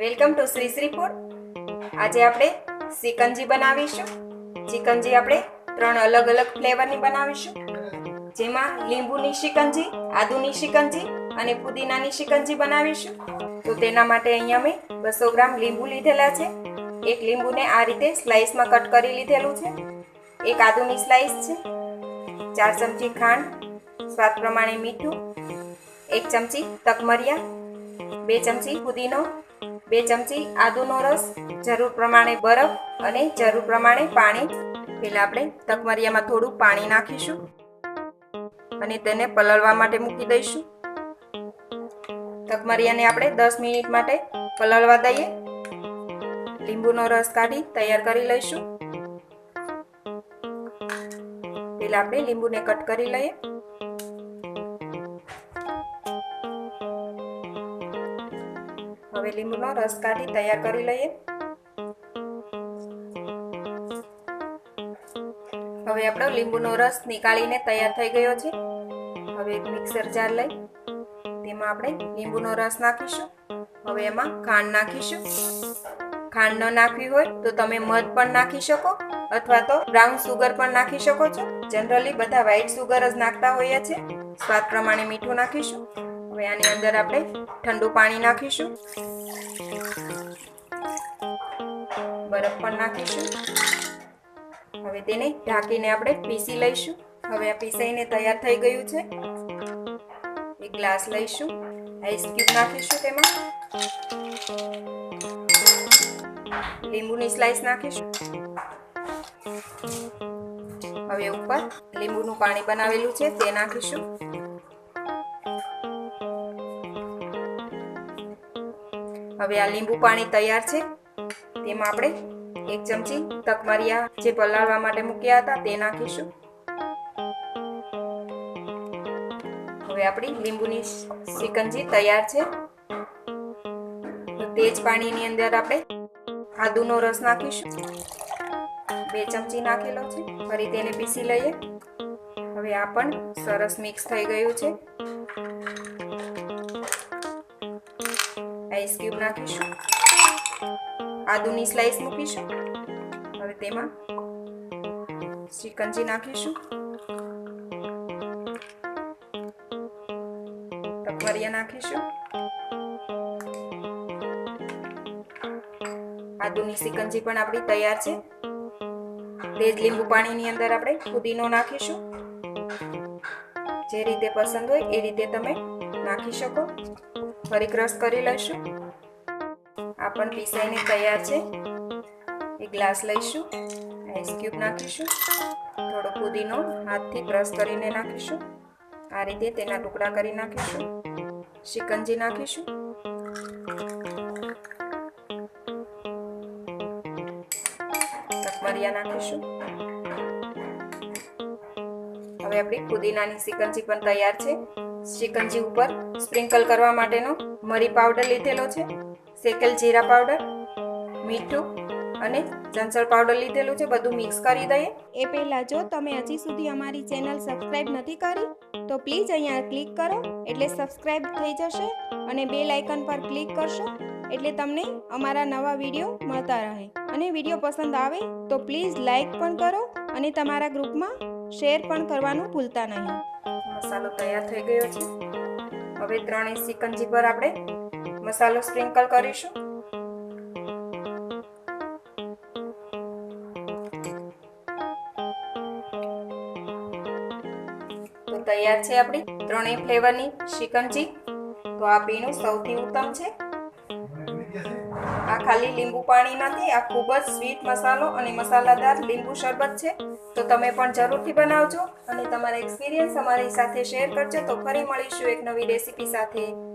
Welcome to Shri Shri આજે આપણે ચિકનજી બનાવીશું. ચિકનજી આપણે ત્રણ અલગ અલગ ફ્લેવરની બનાવીશું. જેમાં લીંબુની શિકંજી આદુની શિકંજી અને પુદીનાની શિકંજી બનાવીશું. તો તેના માટે અહીંયા મેં બસો ગ્રામ લીંબુ લીધેલા છે. એક લીંબુને આ રીતે સ્લાઇસમાં કટ કરી લીધેલું છે. એક આદુની સ્લાઇસ છે. ચાર ચમચી ખાંડ, સ્વાદ પ્રમાણે મીઠું, એક ચમચી તકમરિયા બે ચમચી પુદીનો બે ચમચી આદુનો રસ, જરૂર પ્રમાણે બરફ અને જરૂર પ્રમાણે પાણી. પહેલાં આપણે તકમરિયામાં થોડું પાણી નાખીશું અને તેને પલળવા માટે મૂકી દઈશું. તકમરિયાને આપણે દસ મિનિટ માટે પલળવા દઈએ. લીંબુનો રસ કાઢી તૈયાર કરી લઈશું. પહેલાં આપણે લીંબુને કટ કરી લઈએ. હવે લીંબુનો રસ કાઢી તૈયાર કરી લઈએ. હવે આપણો લીંબુનો રસ નીકાળીને તૈયાર થઈ ગયો છે. હવે એક મિક્સર જાર લઈ, તેમાં આપણે લીંબુનો રસ નાખીશું. હવે એમાં ખાંડ નાખીશું. ખાંડ ન નાખવી હોય તો તમે મધ પણ નાખી શકો અથવા તો બ્રાઉન સુગર પણ નાખી શકો છો. જનરલી બધા વ્હાઈટ સુગર જ નાખતા હોઈએ છે સ્વાદ પ્રમાણે મીઠું નાખીશું. હવે આની અંદર આપણે ઠંડુ પાણી નાખીશું. બરફ પણ નાખીશું. હવે તેને ઢાંકીને આપણે પીસી લઈશું. હવે આ પીસાઈને તૈયાર થઈ ગયું છે. એક ગ્લાસ લઈશું. આઈસ ક્યુબ નાખીશું તેમાં. લીંબુની સ્લાઈસ નાખીશું. હવે ઉપર લીંબુનું પાણી બનાવેલું છે તે નાખીશું. હવે આ લીંબુ પાણી તૈયાર છે. તેમાં આપણે એક ચમચી તકમરિયા જે પલાળવા માટે મૂક્યા હતા તે નાખીશું. હવે આપણી લીંબુની સિકંજી તૈયાર છે. તેજ પાણીની અંદર આપણે આદુનો રસ નાખીશું. બે ચમચી નાખેલો છે. ફરી તેને પીસી લઈએ. હવે આ પણ સરસ મિક્સ થઈ ગયું છે. આઈસ ક્યુબ નાખીશું. આદુની સ્લાઈસ મૂકીશું. હવે તેમાં ચિકનજી નાખીશું. તકવરિયા નાખીશું. આદુની સિકંજી પણ આપણી તૈયાર છે. તે જ લીંબુ પાણીની અંદર આપણે પુદીનો નાખીશું. જે રીતે પસંદ હોય એ રીતે તમે નાખી શકો. ફરી ક્રશ કરી લઈશું. આ પણ પીસાઈને તૈયાર છે. એક ગ્લાસ લઈશું. આઈસ ક્યુબ નાખીશું. થોડો પુદીનો હાથથી ક્રશ કરીને નાખીશું. આ રીતે તેના ટુકડા કરી નાખીશું. શિકંજી નાખીશું. મરિયા નાખીશું. હવે આપણી પુદીનાની સિકંજી પણ તૈયાર છે. સિકંજી ઉપર સ્પ્રિંકલ કરવા માટેનો મરી પાવડર લીધેલો છે. શેકેલ જીરા પાવડર, મીઠું અને ચંચળ પાવડર લીધેલું છે. બધું મિક્સ કરી દઈએ. એ પહેલાં જો તમે હજી સુધી અમારી ચેનલ સબસ્ક્રાઇબ નથી કરી, તો પ્લીઝ અહીંયા ક્લિક કરો, એટલે સબસ્ક્રાઇબ થઈ જશે અને બે લાઇકન પર ક્લિક કરશો, એટલે તમને અમારા નવા વીડિયો મળતા રહે. અને વીડિયો પસંદ આવે તો પ્લીઝ લાઇક પણ કરો અને તમારા ગ્રુપમાં શેર પણ કરવાનું ભૂલતા નહીં. મસાલો તૈયાર થઈ ગયો છે. હવે ત્રણેય સિકંજી પર આપણે મસાલો સ્પ્રિંકલ કરીશું. તો તૈયાર છે આપણી ત્રણેય ફ્લેવરની શિકંજી. તો આ પીણું સૌથી ઉત્તમ છે. આ ખાલી લીંબુ પાણી નથી, આ ખૂબ જ સ્વીટ મસાલો અને મસાલાદાર લીંબુ શરબત છે. તો તમે પણ જરૂરથી બનાવજો અને તમારા એક્સપિરિયન્સ અમારી સાથે શેર કરજો. તો ફરી મળીશું એક નવી રેસીપી સાથે.